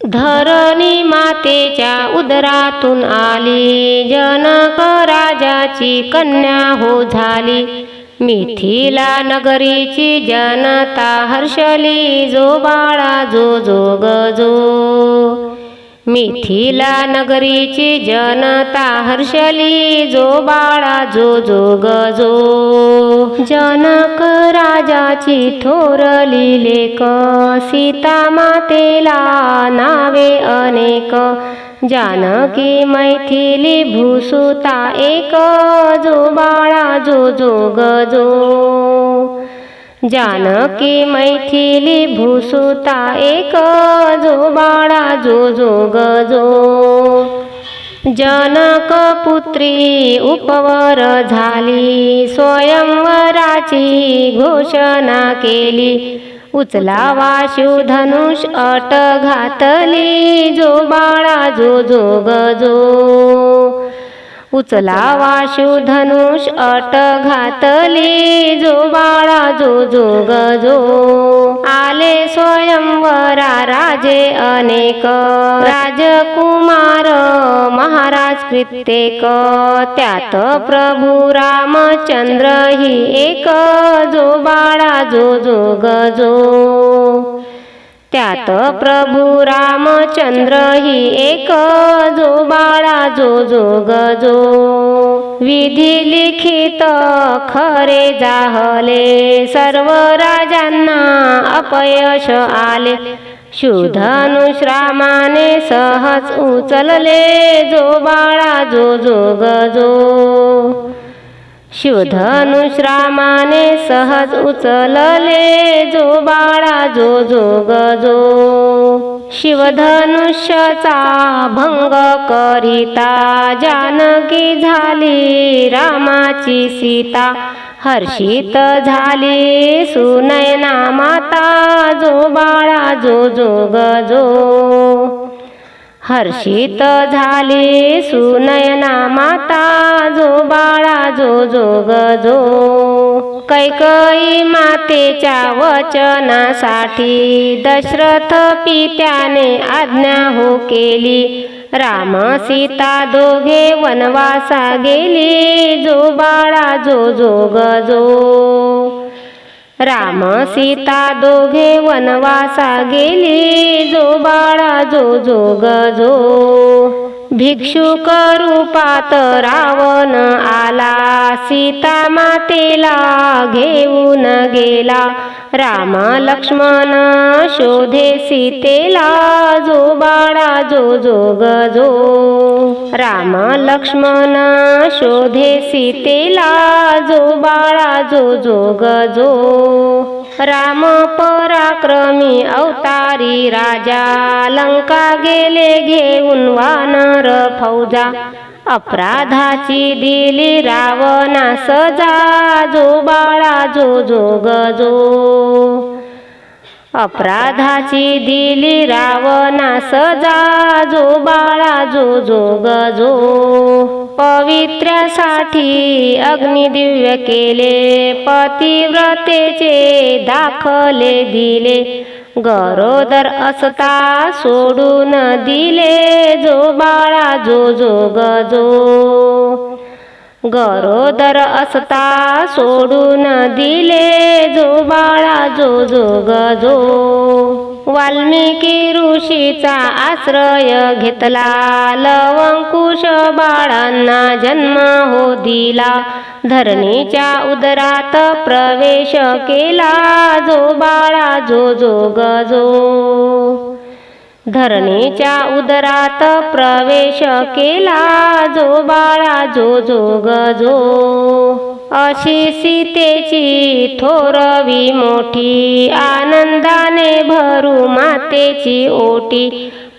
धरणी मातेच्या उदरातून आली. जनक राजाची कन्या हो झाली. मिथिला नगरीची जनता हर्षली. जो बाळा जो जो गजो मिथिला नगरीची जनता हर्षली जो बाळा जो जो गजो जनक राजाची थोरली लेक सीता मातेला नावे अनेक. जानकी मैथिली भूसुता एक. जो बाळा जो जो गजो जानकी मैथिली भूसुता एक. जो बाळा जो जो गजो। जनक पुत्री उपवर झाली स्वयंवराची घोषणा केली. उचला वाशुधनुष अट घातली जो बाळा जो जो गजो. उचला वाशुधनुष अट घातली जो बाळा जो जो गजो. आले वरा राजे अनेक. राजकुमार महाराज कित्येक. त्यात प्रभू रामचंद्र ही एक. जो बाळा जो जो गजो त्यात प्रभू रामचंद्र ही एक जो बाळा जो जो गजो विधी लिखित खरे जाहले. सर्व राजांना अपयश आले. शुधनुश्रामाने सहज उचलले. जो बाळा जो जो गजो शुधनुश्रामाने सहज उचलले जो बाळा जो जो गजो शिवधनुष्यचा भंग करिता. जानकी झाली रामाची सीता हर्षित झाली सुनयना माता. जो बाळा जो जो गजो हर्षित झाली सुनयना माता जो बाळा जो जो गजो कैकई मातेच्या वचनासाठी दशरथ पित्याने आज्ञा हो केली. राम सीता दोघे वनवासा गेली जो बाळा जो जो गजो राम सीता दोघे वनवासा गेली जो बाळा जो जो गजो भिक्षुक रूपात रावण आला. सीता मातेला घेऊन गेला. राम लक्ष्मण शोधे सीतेला जो बाळा जो जो गजो राम लक्ष्मण शोधे सीतेला जो बाळा जो जो गजो। राम पराक्रमी अवतारी राजा। लंका गेले घेऊन वानर फौजा। अपराधाची दिली रावणा सजा। जो बाळा जो जो गजो। अपराधाची दिली रावणा सजा। जो बाळा जो जो गजो। पवित्र्यासाठी अग्निदिव्य केले पतिव्रतेचे दाखले दिले. गरोदर असता सोडून दिले जो बाळा जो जो गजो गरोदर असता सोडून दिले जो बाळा जो जो गजो वाल्मिकी ऋषीचा आश्रय घेतला. लवंकुश बाळांना जन्म हो दिला. धरणीच्या उदरात प्रवेश केला. जो बाळा जो जो गजो धरणीच्या उदरात प्रवेश केला जो बाळा जो जो गजो अशी सीतेची थोरवी मोठी आनंदाने भरू मातेची ओटी.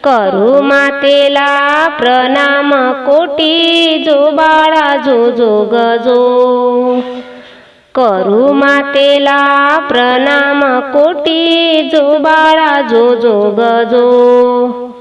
करू मातेला प्रणाम कोटी जो बाळा जो जो गजो करू मातेला प्रणाम. कोटी जो बाळा जो जो गजो